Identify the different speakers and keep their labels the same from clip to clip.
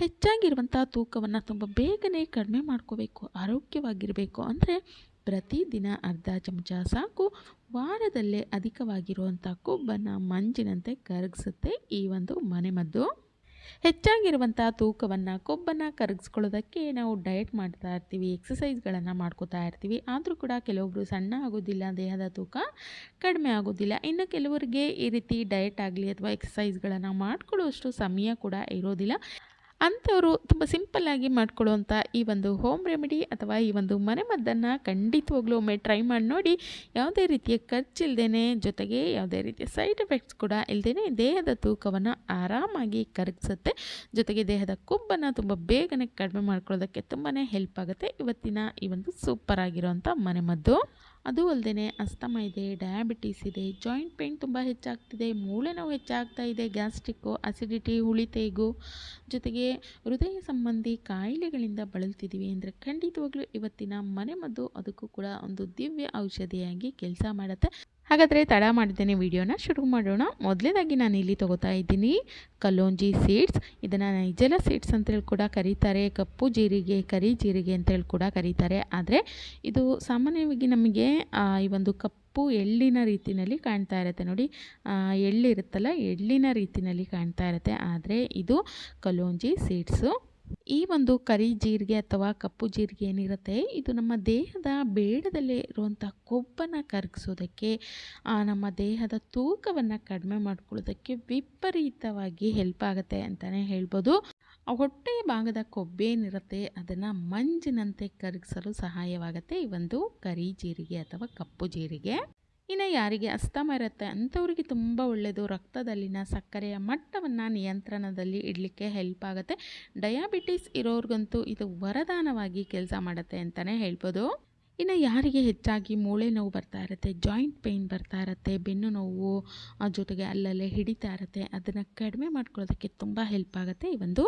Speaker 1: ಹೆಚ್ಚಾಗಿರುವಂಥ ತೂಕವನ್ನು ತುಂಬ ಬೇಗನೆ ಕಡಿಮೆ ಮಾಡ್ಕೋಬೇಕು, ಆರೋಗ್ಯವಾಗಿರಬೇಕು ಅಂದರೆ ಪ್ರತಿದಿನ ಅರ್ಧ ಚಮಚ ಸಾಕು. ವಾರದಲ್ಲೇ ಅಧಿಕವಾಗಿರುವಂಥ ಕೊಬ್ಬನ್ನು ಮಂಜಿನಂತೆ ಕರಗಿಸುತ್ತೆ ಈ ಒಂದು ಮನೆಮದ್ದು. ಹೆಚ್ಚಾಗಿರುವಂಥ ತೂಕವನ್ನು ಕೊಬ್ಬನ್ನು ಕರಗಿಸ್ಕೊಳ್ಳೋದಕ್ಕೆ ನಾವು ಡಯಟ್ ಮಾಡ್ತಾ ಇರ್ತೀವಿ ಎಕ್ಸಸೈಸ್ಗಳನ್ನು ಮಾಡ್ಕೋತಾ ಇರ್ತೀವಿ. ಆದರೂ ಕೂಡ ಕೆಲವೊಬ್ಬರು ಸಣ್ಣ ಆಗೋದಿಲ್ಲ, ದೇಹದ ತೂಕ ಕಡಿಮೆ ಆಗೋದಿಲ್ಲ. ಇನ್ನು ಕೆಲವರಿಗೆ ಈ ರೀತಿ ಡಯಟ್ ಆಗಲಿ ಅಥವಾ ಎಕ್ಸಸೈಸ್ಗಳನ್ನು ಮಾಡ್ಕೊಳ್ಳೋಷ್ಟು ಸಮಯ ಕೂಡ ಇರೋದಿಲ್ಲ. ಅಂಥವರು ತುಂಬ ಸಿಂಪಲ್ಲಾಗಿ ಮಾಡ್ಕೊಳ್ಳುವಂಥ ಈ ಒಂದು ಹೋಮ್ ರೆಮಿಡಿ ಅಥವಾ ಈ ಒಂದು ಮನೆಮದ್ದನ್ನು ಖಂಡಿತವಾಗ್ಲೂ ಒಮ್ಮೆ ಟ್ರೈ ಮಾಡಿ ನೋಡಿ, ಯಾವುದೇ ರೀತಿಯ ಖರ್ಚಿಲ್ದೇ ಜೊತೆಗೆ ಯಾವುದೇ ರೀತಿಯ ಸೈಡ್ ಎಫೆಕ್ಟ್ಸ್ ಕೂಡ ಇಲ್ಲದೇ ದೇಹದ ತೂಕವನ್ನು ಆರಾಮಾಗಿ ಕರಗಿಸುತ್ತೆ. ಜೊತೆಗೆ ದೇಹದ ಕೊಬ್ಬನ್ನು ತುಂಬ ಬೇಗನೆ ಕಡಿಮೆ ಮಾಡ್ಕೊಳ್ಳೋದಕ್ಕೆ ತುಂಬಾ ಹೆಲ್ಪ್ ಆಗುತ್ತೆ. ಇವತ್ತಿನ ಈ ಒಂದು ಸೂಪರ್ ಆಗಿರೋಂಥ ಮನೆಮದ್ದು. ಅದು ಅಲ್ಲದೆ ಅಸ್ತಮ ಇದೆ ಡಯಾಬಿಟೀಸ್ ಇದೆ ಜಾಯಿಂಟ್ ಪೇಯ್ನ್ ತುಂಬ ಹೆಚ್ಚಾಗ್ತಿದೆ, ಮೂಳೆ ನೋವು ಹೆಚ್ಚಾಗ್ತಾ ಇದೆ ಗ್ಯಾಸ್ಟ್ರಿಕ್ಕು ಅಸಿಡಿಟಿ ಹುಳಿತೇಗು ಜೊತೆಗೆ ಹೃದಯ ಸಂಬಂಧಿ ಕಾಯಿಲೆಗಳಿಂದ ಬಳಲ್ತಿದ್ದೀವಿ ಅಂದರೆ ಖಂಡಿತವಾಗ್ಲೂ ಇವತ್ತಿನ ಮನೆಮದ್ದು ಅದಕ್ಕೂ ಕೂಡ ಒಂದು ದಿವ್ಯ ಔಷಧಿಯಾಗಿ ಕೆಲಸ ಮಾಡುತ್ತೆ. ಹಾಗಾದರೆ ತಡ ಮಾಡಿದ್ದೇನೆ ವಿಡಿಯೋನ. ಶುರು ಮಾಡೋಣ. ಮೊದಲನೇದಾಗಿ ನಾನು ಇಲ್ಲಿ ತೊಗೋತಾ ಇದ್ದೀನಿ. ಕಲ್ಲೋಂಜಿ ಸೀಡ್ಸ್. ಇದನ್ನು ನೈಜಲ ಸೀಡ್ಸ್ ಅಂತೇಳಿ ಕೂಡ ಕರೀತಾರೆ. ಕಪ್ಪು ಜೀರಿಗೆ, ಕರಿ ಜೀರಿಗೆ ಅಂತೇಳಿ ಕೂಡ ಕರೀತಾರೆ. ಆದರೆ ಇದು ಸಾಮಾನ್ಯವಾಗಿ ನಮಗೆ ಈ ಒಂದು ಕಪ್ಪು ಎಳ್ಳಿನ ರೀತಿಯಲ್ಲಿ ಕಾಣ್ತಾ ಇರುತ್ತೆ ನೋಡಿ. ಎಳ್ಳಿರುತ್ತಲ್ಲ, ಎಳ್ಳಿನ ರೀತಿಯಲ್ಲಿ ಕಾಣ್ತಾ ಇರುತ್ತೆ. ಆದರೆ ಇದು ಕಲೋಂಜಿ ಸೀಡ್ಸು. ಈ ಒಂದು ಕರಿ ಜೀರಿಗೆ ಅಥವಾ ಕಪ್ಪು ಜೀರಿಗೆ ಏನಿರುತ್ತೆ, ಇದು ನಮ್ಮ ದೇಹದ ಬೇಡದಲ್ಲಿ ಇರುವಂಥ ಕೊಬ್ಬನ್ನು ಕರಗಿಸೋದಕ್ಕೆ ನಮ್ಮ ದೇಹದ ತೂಕವನ್ನು ಕಡಿಮೆ ಮಾಡ್ಕೊಳ್ಳೋದಕ್ಕೆ ವಿಪರೀತವಾಗಿ ಹೆಲ್ಪ್ ಆಗುತ್ತೆ ಅಂತಲೇ ಹೇಳ್ಬೋದು. ಹೊಟ್ಟೆಯ ಭಾಗದ ಕೊಬ್ಬೇನಿರುತ್ತೆ, ಅದನ್ನು ಮಂಜಿನಂತೆ ಕರಗಿಸಲು ಸಹಾಯವಾಗುತ್ತೆ ಈ ಒಂದು ಕರಿ ಜೀರಿಗೆ ಅಥವಾ ಕಪ್ಪು ಜೀರಿಗೆ. ಇನ್ನು ಯಾರಿಗೆ ಅಸ್ತಮ ಇರುತ್ತೆ ಅಂಥವ್ರಿಗೆ ತುಂಬ ಒಳ್ಳೆಯದು. ರಕ್ತದಲ್ಲಿನ ಸಕ್ಕರೆಯ ಮಟ್ಟವನ್ನು ನಿಯಂತ್ರಣದಲ್ಲಿ ಇಡಲಿಕ್ಕೆ ಹೆಲ್ಪ್ ಆಗುತ್ತೆ. ಡಯಾಬಿಟಿಸ್ ಇರೋರ್ಗಂತೂ ಇದು ವರದಾನವಾಗಿ ಕೆಲಸ ಮಾಡುತ್ತೆ ಅಂತಲೇ ಹೇಳ್ಬೋದು. ಇನ್ನು ಯಾರಿಗೆ ಹೆಚ್ಚಾಗಿ ಮೂಳೆ ನೋವು ಬರ್ತಾ ಇರುತ್ತೆ ಜಾಯಿಂಟ್ ಪೇಯ್ನ್ ಬರ್ತಾ ಇರುತ್ತೆ, ಬೆನ್ನು ನೋವು ಜೊತೆಗೆ ಅಲ್ಲಲ್ಲೇ ಹಿಡಿತಾ ಇರುತ್ತೆ, ಅದನ್ನು ಕಡಿಮೆ ಮಾಡ್ಕೊಳ್ಳೋದಕ್ಕೆ ತುಂಬ ಹೆಲ್ಪ್ ಆಗುತ್ತೆ ಈ ಒಂದು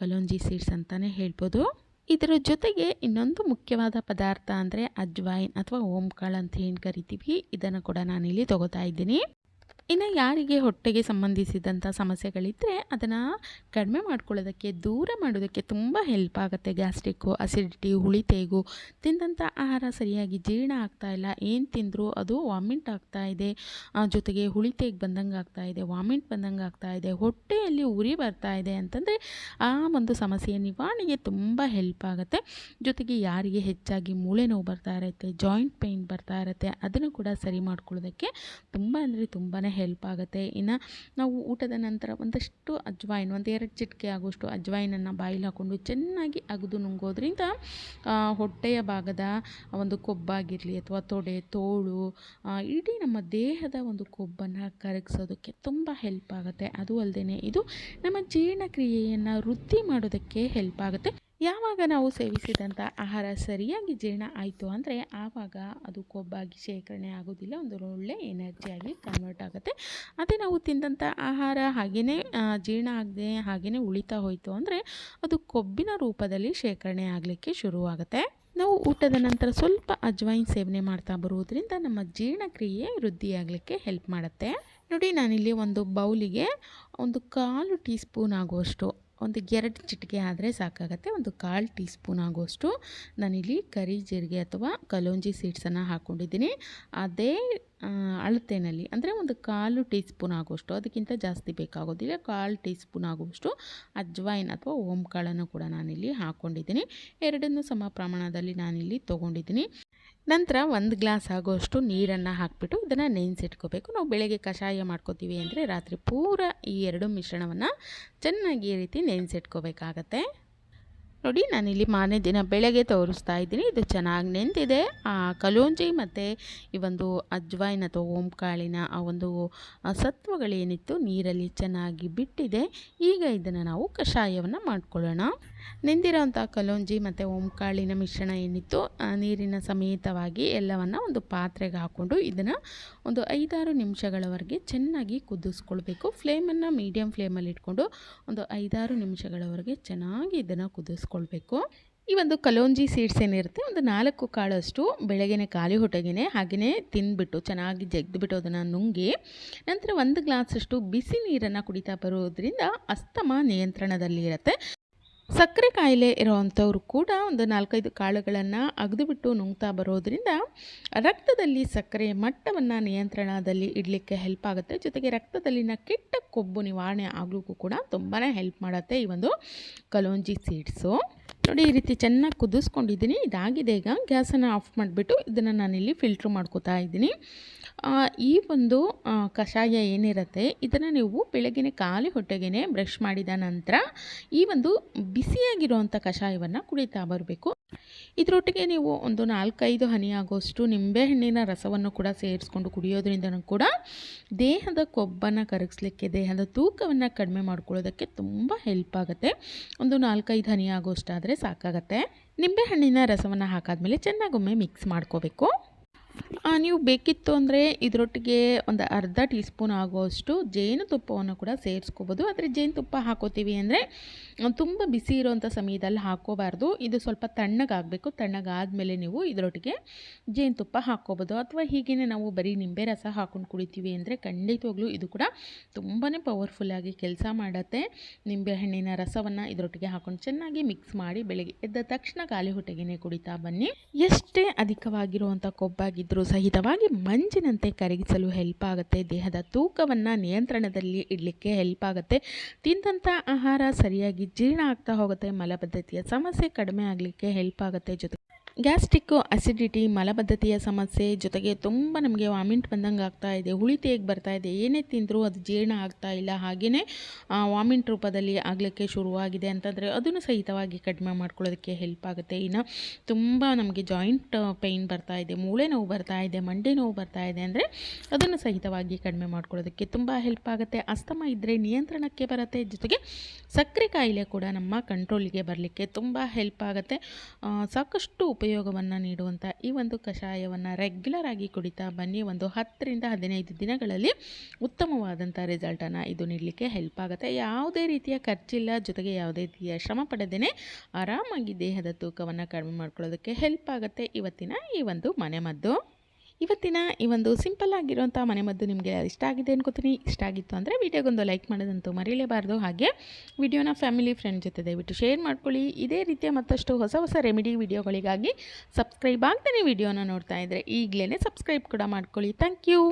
Speaker 1: ಕಲೋಂಜಿ ಸೀಡ್ಸ್ ಅಂತಲೇ ಹೇಳ್ಬೋದು. ಇದರ ಜೊತೆಗೆ ಇನ್ನೊಂದು ಮುಖ್ಯವಾದ ಪದಾರ್ಥ ಅಂದರೆ ಅಜ್ವಾಯಿನ್ ಅಥವಾ ಓಂಕಾಳು ಅಂತ ಏನು ಕರಿತೀವಿ, ಇದನ್ನು ಕೂಡ ನಾನಿಲ್ಲಿ ತಗೋತಾ ಇದ್ದೀನಿ. ಇನ್ನು ಯಾರಿಗೆ ಹೊಟ್ಟೆಗೆ ಸಂಬಂಧಿಸಿದಂಥ ಸಮಸ್ಯೆಗಳಿದ್ದರೆ ಅದನ್ನು ಕಡಿಮೆ ಮಾಡ್ಕೊಳ್ಳೋದಕ್ಕೆ, ದೂರ ಮಾಡೋದಕ್ಕೆ ತುಂಬ ಹೆಲ್ಪ್ ಆಗುತ್ತೆ. ಗ್ಯಾಸ್ಟ್ರಿಕ್ಕು ಅಸಿಡಿಟಿ ಹುಳಿತೇಗು ತಿಂದಂಥ ಆಹಾರ ಸರಿಯಾಗಿ ಜೀರ್ಣ ಆಗ್ತಾ ಇಲ್ಲ, ಏನು ತಿಂದರೂ ಅದು ವಾಮಿಂಟ್ ಆಗ್ತಾ ಇದೆ ಜೊತೆಗೆ ಹುಳಿತೇಗೆ ಬಂದಂಗೆ ಆಗ್ತಾ ಇದೆ ವಾಮಿಂಟ್ ಬಂದಂಗೆ ಆಗ್ತಾ ಇದೆ, ಹೊಟ್ಟೆಯಲ್ಲಿ ಉರಿ ಬರ್ತಾ ಇದೆ ಅಂತಂದರೆ ಆ ಒಂದು ಸಮಸ್ಯೆಯ ನಿವಾರಣೆಗೆ ತುಂಬ ಹೆಲ್ಪ್ ಆಗುತ್ತೆ. ಜೊತೆಗೆ ಯಾರಿಗೆ ಹೆಚ್ಚಾಗಿ ಮೂಳೆ ನೋವು ಬರ್ತಾ ಇರುತ್ತೆ ಜಾಯಿಂಟ್ ಪೇಯ್ನ್ ಬರ್ತಾ ಇರುತ್ತೆ, ಅದನ್ನು ಕೂಡ ಸರಿ ಮಾಡ್ಕೊಳ್ಳೋದಕ್ಕೆ ತುಂಬ ಅಂದರೆ ತುಂಬಾ ಹೆಲ್ಪ್ ಆಗುತ್ತೆ. ಇನ್ನು ನಾವು ಊಟದ ನಂತರ ಒಂದಷ್ಟು ಅಜ್ವೈನ್ ಒಂದು ಎರಡು ಚಿಟಿಕೆ ಆಗುವಷ್ಟು ಅಜ್ವಾಯಿನನ್ನು ಬಾಯಿಲಿ ಹಾಕ್ಕೊಂಡು ಚೆನ್ನಾಗಿ ಅಗದು ನುಂಗೋದ್ರಿಂದ ಹೊಟ್ಟೆಯ ಭಾಗದ ಒಂದು ಕೊಬ್ಬಾಗಿರಲಿ ಅಥವಾ ತೊಡೆ, ತೋಳು ಇಡೀ ನಮ್ಮ ದೇಹದ ಒಂದು ಕೊಬ್ಬನ್ನು ಕರಗಿಸೋದಕ್ಕೆ ತುಂಬ ಹೆಲ್ಪ್ ಆಗುತ್ತೆ. ಅದು ಅಲ್ಲದೆ ಇದು ನಮ್ಮ ಜೀರ್ಣಕ್ರಿಯೆಯನ್ನು ವೃದ್ಧಿ ಮಾಡೋದಕ್ಕೆ ಹೆಲ್ಪ್ ಆಗುತ್ತೆ. ಯಾವಾಗ ನಾವು ಸೇವಿಸಿದಂಥ ಆಹಾರ ಸರಿಯಾಗಿ ಜೀರ್ಣ ಆಯಿತು ಅಂದರೆ ಆವಾಗ ಅದು ಕೊಬ್ಬಾಗಿ ಶೇಖರಣೆ ಆಗೋದಿಲ್ಲ ಒಂದು ಒಳ್ಳೆ ಎನರ್ಜಿಯಾಗಿ ಕನ್ವರ್ಟ್ ಆಗುತ್ತೆ. ಅದೇ ನಾವು ತಿಂದಂಥ ಆಹಾರ ಹಾಗೆಯೇ ಜೀರ್ಣ ಆಗದೆ ಹಾಗೆಯೇ ಉಳಿತಾ ಹೋಯಿತು ಅಂದರೆ ಅದು ಕೊಬ್ಬಿನ ರೂಪದಲ್ಲಿ ಶೇಖರಣೆ ಆಗಲಿಕ್ಕೆ ಶುರುವಾಗುತ್ತೆ. ನಾವು ಊಟದ ನಂತರ ಸ್ವಲ್ಪ ಅಜ್ವೈನ್ ಸೇವನೆ ಮಾಡ್ತಾ ಬರುವುದರಿಂದ ನಮ್ಮ ಜೀರ್ಣಕ್ರಿಯೆ ವೃದ್ಧಿಯಾಗಲಿಕ್ಕೆ ಹೆಲ್ಪ್ ಮಾಡುತ್ತೆ. ನೋಡಿ ನಾನಿಲ್ಲಿ ಒಂದು ಬೌಲಿಗೆ ಒಂದು ಕಾಲು ಟೀ ಸ್ಪೂನ್ ಆಗುವಷ್ಟು ಒಂದು ಎರಡು ಚಿಟಿಕೆ ಆದರೆ ಸಾಕಾಗತ್ತೆ. ಒಂದು ಕಾಲು ಟೀ ಸ್ಪೂನ್ ಆಗೋಷ್ಟು ನಾನಿಲ್ಲಿ ಕರಿ ಜೀರಿಗೆ ಅಥವಾ ಕಲೋಂಜಿ ಸೀಡ್ಸನ್ನು ಹಾಕ್ಕೊಂಡಿದ್ದೀನಿ ಅದೇ ಅಳತೆನಲ್ಲಿ. ಅಂದರೆ ಒಂದು ಕಾಲು ಟೀ ಸ್ಪೂನ್ ಆಗುವಷ್ಟು, ಅದಕ್ಕಿಂತ ಜಾಸ್ತಿ ಬೇಕಾಗೋದಿಲ್ಲ. ಕಾಲು ಟೀ ಸ್ಪೂನ್ ಆಗುವಷ್ಟು ಅಜ್ವಾಯಿನ್ ಅಥವಾ ಓಂಕಾಳನ್ನು ಕೂಡ ನಾನಿಲ್ಲಿ ಹಾಕ್ಕೊಂಡಿದ್ದೀನಿ ಎರಡನ್ನೂ ಸಮ ಪ್ರಮಾಣದಲ್ಲಿ ನಾನಿಲ್ಲಿ ತೊಗೊಂಡಿದ್ದೀನಿ. ನಂತರ ಒಂದು ಗ್ಲಾಸ್ ಆಗುವಷ್ಟು ನೀರನ್ನು ಹಾಕಿಬಿಟ್ಟು ಇದನ್ನು ನೆನೆಸಿಟ್ಕೋಬೇಕು. ನಾವು ಬೆಳಗ್ಗೆ ಕಷಾಯ ಮಾಡ್ಕೋತೀವಿ ಅಂದರೆ ರಾತ್ರಿ ಪೂರ ಈ ಎರಡು ಮಿಶ್ರಣವನ್ನು ಚೆನ್ನಾಗಿ ಈ ರೀತಿ ನೆನೆಸಿಟ್ಕೋಬೇಕಾಗತ್ತೆ. ನೋಡಿ ನಾನಿಲ್ಲಿ ಮಾರನೇ ದಿನ ಬೆಳಗ್ಗೆ ತೋರಿಸ್ತಾ ಇದ್ದೀನಿ. ಇದು ಚೆನ್ನಾಗಿ ನೆಂದಿದೆ. ಆ ಕಲೋಂಜಿ ಮತ್ತು ಈ ಒಂದು ಅಜ್ವಾಯಿನ ಅಥವಾ ಓಂಕಾಳಿನ ಆ ಒಂದು ಸತ್ವಗಳೇನಿತ್ತು, ನೀರಲ್ಲಿ ಚೆನ್ನಾಗಿ ಬಿಟ್ಟಿದೆ. ಈಗ ಇದನ್ನು ನಾವು ಕಷಾಯವನ್ನು ಮಾಡ್ಕೊಳ್ಳೋಣ. ನೆಂದಿರೋಂಥ ಕಲೋಂಜಿ ಮತ್ತು ಓಂಕಾಳಿನ ಮಿಶ್ರಣ ಏನಿತ್ತು ನೀರಿನ ಸಮೇತವಾಗಿ ಎಲ್ಲವನ್ನು ಒಂದು ಪಾತ್ರೆಗೆ ಹಾಕ್ಕೊಂಡು ಇದನ್ನು ಒಂದು ಐದಾರು ನಿಮಿಷಗಳವರೆಗೆ ಚೆನ್ನಾಗಿ ಕುದಿಸ್ಕೊಳ್ಬೇಕು. ಫ್ಲೇಮನ್ನು ಮೀಡಿಯಮ್ ಫ್ಲೇಮಲ್ಲಿ ಇಟ್ಕೊಂಡು ಒಂದು ಐದಾರು ನಿಮಿಷಗಳವರೆಗೆ ಚೆನ್ನಾಗಿ ಇದನ್ನು ಕುದಿಸ್ಕೊಳ್ಬೇಕು. ಈ ಒಂದು ಕಲೋಂಜಿ ಸೀಡ್ಸ್ ಏನಿರುತ್ತೆ, ಒಂದು ನಾಲ್ಕು ಕಾಳಷ್ಟು ಬೆಳಗ್ಗೆ ಖಾಲಿ ಹೊಟ್ಟೆಗೆ ಹಾಗೆಯೇ ತಿಂದ್ಬಿಟ್ಟು ಚೆನ್ನಾಗಿ ಜಗ್ದುಬಿಟ್ಟು ಅದನ್ನು ನುಂಗಿ, ನಂತರ ಒಂದು ಗ್ಲಾಸಷ್ಟು ಬಿಸಿ ನೀರನ್ನು ಕುಡಿತಾ ಬರೋದ್ರಿಂದ ಅಸ್ತಮ ನಿಯಂತ್ರಣದಲ್ಲಿ ಇರುತ್ತೆ ಸಕ್ಕರೆ ಕಾಯಿಲೆ ಇರೋವಂಥವ್ರು ಕೂಡ ಒಂದು ನಾಲ್ಕೈದು ಕಾಳುಗಳನ್ನು ಅಗದುಬಿಟ್ಟು ನುಂಗ್ತಾ ಬರೋದ್ರಿಂದ ರಕ್ತದಲ್ಲಿ ಸಕ್ಕರೆ ಮಟ್ಟವನ್ನು ನಿಯಂತ್ರಣದಲ್ಲಿ ಇಡಲಿಕ್ಕೆ ಹೆಲ್ಪ್ ಆಗುತ್ತೆ. ಜೊತೆಗೆ ರಕ್ತದಲ್ಲಿನ ಕೆಟ್ಟ ಕೊಬ್ಬು ನಿವಾರಣೆ ಆಗಲಿಕ್ಕೂ ಕೂಡ ತುಂಬಾ ಹೆಲ್ಪ್ ಮಾಡುತ್ತೆ ಈ ಒಂದು ಕಲೋಂಜಿ ಸೀಡ್ಸು ನೋಡಿ, ಈ ರೀತಿ ಚೆನ್ನಾಗಿ ಕುದಿಸ್ಕೊಂಡಿದ್ದೀನಿ. ಇದಾಗಿದೆ ಈಗ. ಗ್ಯಾಸನ್ನು ಆಫ್ ಮಾಡಿಬಿಟ್ಟು ಇದನ್ನು ನಾನಿಲ್ಲಿ ಫಿಲ್ಟ್ರ್ ಮಾಡ್ಕೋತಾ ಇದ್ದೀನಿ. ಈ ಒಂದು ಕಷಾಯ ಏನಿರುತ್ತೆ, ಇದನ್ನು ನೀವು ಬೆಳಗಿನ ಖಾಲಿ ಹೊಟ್ಟೆಗೆ ಬ್ರಷ್ ಮಾಡಿದ ನಂತರ ಈ ಒಂದು ಬಿಸಿಯಾಗಿರುವಂಥ ಕಷಾಯವನ್ನು ಕುಡಿತಾ ಬರಬೇಕು. ಇದರೊಟ್ಟಿಗೆ ನೀವು ಒಂದು ನಾಲ್ಕೈದು ಹನಿ ಆಗೋಷ್ಟು ನಿಂಬೆಹಣ್ಣಿನ ರಸವನ್ನು ಕೂಡ ಸೇರಿಸ್ಕೊಂಡು ಕುಡಿಯೋದ್ರಿಂದ ಕೂಡ ದೇಹದ ಕೊಬ್ಬನ್ನು ಕರಗಿಸ್ಲಿಕ್ಕೆ, ದೇಹದ ತೂಕವನ್ನು ಕಡಿಮೆ ಮಾಡ್ಕೊಳ್ಳೋದಕ್ಕೆ ತುಂಬ ಹೆಲ್ಪ್ ಆಗುತ್ತೆ. ಒಂದು ನಾಲ್ಕೈದು ಹನಿ ಆಗೋಷ್ಟಾದರೆ ಸಾಕಾಗತ್ತೆ. ನಿಂಬೆಹಣ್ಣಿನ ರಸವನ್ನು ಹಾಕಾದ್ಮೇಲೆ ಚೆನ್ನಾಗೊಮ್ಮೆ ಮಿಕ್ಸ್ ಮಾಡ್ಕೋಬೇಕು. ನೀವು ಬೇಕಿತ್ತು ಅಂದರೆ ಇದರೊಟ್ಟಿಗೆ ಒಂದು ಅರ್ಧ ಟೀ ಸ್ಪೂನ್ ಆಗುವಷ್ಟು ಜೇನುತುಪ್ಪವನ್ನು ಕೂಡ ಸೇರಿಸ್ಕೋಬೋದು. ಆದರೆ ಜೇನುತುಪ್ಪ ಹಾಕೋತೀವಿ ಅಂದರೆ ತುಂಬ ಬಿಸಿ ಇರೋವಂಥ ಸಮಯದಲ್ಲಿ ಹಾಕೋಬಾರ್ದು. ಇದು ಸ್ವಲ್ಪ ತಣ್ಣಗಾಗಬೇಕು. ತಣ್ಣಗಾದಮೇಲೆ ನೀವು ಇದರೊಟ್ಟಿಗೆ ಜೇನುತುಪ್ಪ ಹಾಕ್ಕೋಬೋದು ಅಥವಾ ಹೀಗೇ ನಾವು ಬರೀ ನಿಂಬೆ ರಸ ಹಾಕೊಂಡು ಕುಡಿತೀವಿ ಅಂದರೆ ಖಂಡಿತವಾಗ್ಲೂ ಇದು ಕೂಡ ತುಂಬಾ ಪವರ್ಫುಲ್ಲಾಗಿ ಕೆಲಸ ಮಾಡುತ್ತೆ. ನಿಂಬೆಹಣ್ಣಿನ ರಸವನ್ನು ಇದರೊಟ್ಟಿಗೆ ಹಾಕೊಂಡು ಚೆನ್ನಾಗಿ ಮಿಕ್ಸ್ ಮಾಡಿ ಬೆಳಗ್ಗೆ ಎದ್ದ ತಕ್ಷಣ ಖಾಲಿ ಹೊಟ್ಟೆಗೆ ಕುಡಿತಾ ಬನ್ನಿ. ಎಷ್ಟೇ ಅಧಿಕವಾಗಿರುವಂಥ ಕೊಬ್ಬಾಗಿದ್ದರೂ ಸಹಿತವಾಗಿ ಮಂಜಿನಂತೆ ಕರಗಿಸಲು ಹೆಲ್ಪ್ ಆಗುತ್ತೆ. ದೇಹದ ತೂಕವನ್ನು ನಿಯಂತ್ರಣದಲ್ಲಿ ಇಡಲಿಕ್ಕೆ ಹೆಲ್ಪ್ ಆಗುತ್ತೆ. ತಿಂದಂಥ ಆಹಾರ ಸರಿಯಾಗಿ ಜೀರ್ಣ ಆಗ್ತಾ ಹೋಗುತ್ತೆ. ಮಲಬದ್ಧತೆಯ ಸಮಸ್ಯೆ ಕಡಿಮೆ ಆಗಲಿಕ್ಕೆ ಹೆಲ್ಪ್ ಆಗುತ್ತೆ ಜೊತೆ ಗ್ಯಾಸ್ಟ್ರಿಕ್ಕು ಅಸಿಡಿಟಿ, ಮಲಬದ್ಧತೆಯ ಸಮಸ್ಯೆ ಜೊತೆಗೆ ತುಂಬ ನಮಗೆ ವಾಮಿಂಟ್ ಬಂದಂಗೆ ಆಗ್ತಾ ಇದೆ, ಹುಳಿ ತೇಗ್ ಬರ್ತಾ ಇದೆ, ಏನೇ ತಿಂದರೂ ಅದು ಜೀರ್ಣ ಆಗ್ತಾ ಇಲ್ಲ. ಹಾಗೆಯೇ ವಾಮಿಂಟ್ ರೂಪದಲ್ಲಿ ಆಗಲಿಕ್ಕೆ ಶುರುವಾಗಿದೆ ಅಂತಂದರೆ ಅದನ್ನು ಸಹಿತವಾಗಿ ಕಡಿಮೆ ಮಾಡ್ಕೊಳ್ಳೋದಕ್ಕೆ ಹೆಲ್ಪ್ ಆಗುತ್ತೆ. ಇನ್ನು ತುಂಬ ನಮಗೆ ಜಾಯಿಂಟ್ ಪೇಯ್ನ್ ಬರ್ತಾ ಇದೆ, ಮೂಳೆ ನೋವು ಬರ್ತಾ ಇದೆ, ಮಂಡೆ ನೋವು ಬರ್ತಾ ಇದೆ ಅಂದರೆ ಅದನ್ನು ಸಹಿತವಾಗಿ ಕಡಿಮೆ ಮಾಡ್ಕೊಳ್ಳೋದಕ್ಕೆ ತುಂಬ ಹೆಲ್ಪ್ ಆಗುತ್ತೆ. ಅಸ್ತಮ ಇದ್ದರೆ ನಿಯಂತ್ರಣಕ್ಕೆ ಬರುತ್ತೆ, ಜೊತೆಗೆ ಸಕ್ಕರೆ ಕಾಯಿಲೆ ಕೂಡ ನಮ್ಮ ಕಂಟ್ರೋಲಿಗೆ ಬರಲಿಕ್ಕೆ ತುಂಬ ಹೆಲ್ಪ್ ಆಗುತ್ತೆ. ಸಾಕಷ್ಟು ಉಪಯೋಗವನ್ನು ನೀಡುವಂಥ ಈ ಒಂದು ಕಷಾಯವನ್ನು ರೆಗ್ಯುಲರ್ ಆಗಿ ಕುಡಿತಾ ಬನ್ನಿ. ಒಂದು ಹತ್ತರಿಂದ ಹದಿನೈದು ದಿನಗಳಲ್ಲಿ ಉತ್ತಮವಾದಂಥ ರಿಸಲ್ಟನ್ನು ಇದು ನೀಡಲಿಕ್ಕೆ ಹೆಲ್ಪ್ ಆಗುತ್ತೆ. ಯಾವುದೇ ರೀತಿಯ ಖರ್ಚಿಲ್ಲ. ಜೊತೆಗೆ ಯಾವುದೇ ರೀತಿಯ ಶ್ರಮ ಪಡೆದೇ ಆರಾಮಾಗಿ ದೇಹದ ತೂಕವನ್ನು ಕಡಿಮೆ ಮಾಡ್ಕೊಳ್ಳೋದಕ್ಕೆ ಹೆಲ್ಪ್ ಆಗುತ್ತೆ. ಇವತ್ತಿನ ಈ ಒಂದು ಮನೆಮದ್ದು ಇವತ್ತಿನ ಈ ಒಂದು ಸಿಂಪಲ್ ಆಗಿರುವಂಥ ಮನೆಮದ್ದು ನಿಮಗೆ ಇಷ್ಟ ಆಗಿದೆ ಅನ್ಕೋತೀನಿ. ಇಷ್ಟ ಆಗಿತ್ತು ಅಂದರೆ ವೀಡಿಯೋಗೊಂದು ಲೈಕ್ ಮಾಡೋದಂತೂ ಮರೀಲೇಬಾರ್ದು. ಹಾಗೆ ವಿಡಿಯೋನ ಫ್ಯಾಮಿಲಿ ಫ್ರೆಂಡ್ ಜೊತೆ ದಯವಿಟ್ಟು ಶೇರ್ ಮಾಡ್ಕೊಳ್ಳಿ. ಇದೇ ರೀತಿಯ ಮತ್ತಷ್ಟು ಹೊಸ ಹೊಸ ರೆಮಿಡಿ ವಿಡಿಯೋಗಳಿಗಾಗಿ ಸಬ್ಸ್ಕ್ರೈಬ್ ಆಗ್ತಾನೆ ವಿಡಿಯೋನ ನೋಡ್ತಾ ಇದ್ದರೆ ಈಗಲೇ ಸಬ್ಸ್ಕ್ರೈಬ್ ಕೂಡ ಮಾಡ್ಕೊಳ್ಳಿ. Thank you